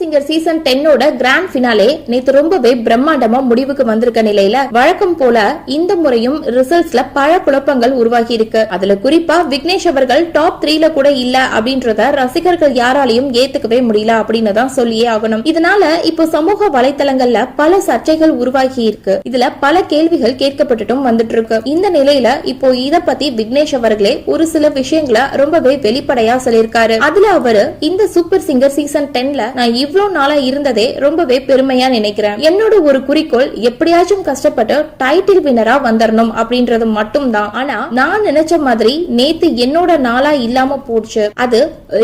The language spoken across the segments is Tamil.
சிங்கர் சீசன் டென்னோட கிராண்ட் பினாலே நேத்து ரொம்பவே பிரம்மாண்டமா முடிவுக்கு வந்திருக்க நிலையில வழக்கம் போல இந்த முறையும் ரிசல்ட்ஸ்ல பல குழப்பங்கள் உருவாகி இருக்கு. அதுல குறிப்பா விக்னேஷ் அவர்கள் டாப் த்ரீல கூட இல்ல அப்படின்றத ரசிகர்கள் யாராலையும் ஏத்துக்கவே முடியல அப்படின்னு தான் சொல்லியே ஆகணும். இதனால இப்போ சமூக வலைத்தளங்கள்ல பல சர்ச்சைகள் உருவாகி இருக்கு. இதுல பல கேள்விகள் கேட்கப்பட்டுட்டும் வந்துட்டு இருக்கு இந்த நிலையில இப்போ இத பத்தி விக்னேஷ் அவர்களே ஒரு சில விஷயங்களை ரொம்பவே வெளிப்படையா சொல்லியிருக்காரு. அதுல அவரு இந்த சூப்பர் சிங்கர் சீசன் டென்ல நான் இவ்வளவு நாளா இருந்ததே ரொம்பவே பெருமையா நினைக்கிறேன். என்னோட ஒரு குறிக்கோள் எப்படியாச்சும் கஷ்டப்பட்டு டைட்டில் வினரா வந்துடணும் அப்படின்றது மட்டும்தான். ஆனா நான் நினைச்ச மாதிரி நேத்து என்னோட நாளா இல்லாம போச்சு. அது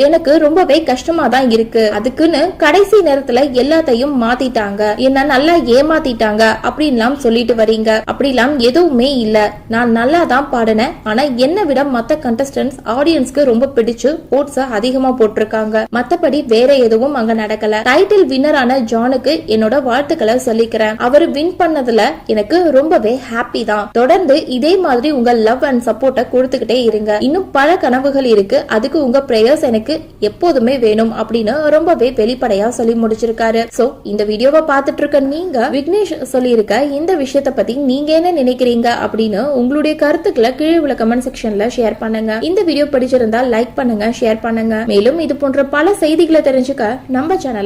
எனக்கு ரொம்பவே கஷ்டமா தான் இருக்கு. அதுக்குன்னு கடைசி நேரத்துல எல்லாத்தையும் மாத்திட்டாங்க. என்ன நல்லா ஏமாத்திட்டாங்க அப்படின்லாம் சொல்லிட்டு வரீங்க. அப்படிலாம் எதுவுமே இல்ல. நான் நல்லா தான் பாடினேன். ஆனா என்னை விட மத்த கண்டஸ்டன்ஸ் ஆடியன்ஸ்க்கு ரொம்ப பிடிச்சு ஓட்ஸ அதிகமா போட்டிருக்காங்க. மத்தபடி வேற எதுவும் அங்க நடக்கல. டைட்டில் வின்னரான ஜானுக்கு என்னோட வாழ்த்துக்களை சொல்லிக்கிறேன். அவர் வின் பண்ணதுல எனக்கு ரொம்பவே ஹாப்பி தான். தொடர்ந்து இதே மாதிரி உங்க லவ் அண்ட் சப்போர்ட்டை கொடுத்துக்கிட்டே இருங்க. இன்னும் பல கனவுகள் இருக்கு. அதுக்கு உங்க பிரேயர்ஸ் எனக்கு எப்போதுமே வேணும் அப்படின்னு ரொம்பவே வெளிப்படையா சொல்லி முடிச்சிருக்காரு. சோ இந்த வீடியோவை பார்த்துட்டு இருக்க நீங்க விக்னேஷ் சொல்லியிருக்க இந்த விஷயத்த பத்தி நீங்க என்ன நினைக்கிறீங்க அப்படின்னு உங்களுடைய கருத்துக்களை கீழே உள்ள கமெண்ட் செக்ஷன்ல ஷேர் பண்ணுங்க. இந்த வீடியோ பிடிச்சிருந்தா லைக் பண்ணுங்க ஷேர் பண்ணுங்க. மேலும் இது போன்ற பல செய்திகளை தெரிஞ்சுக்க நம்ம சேனலை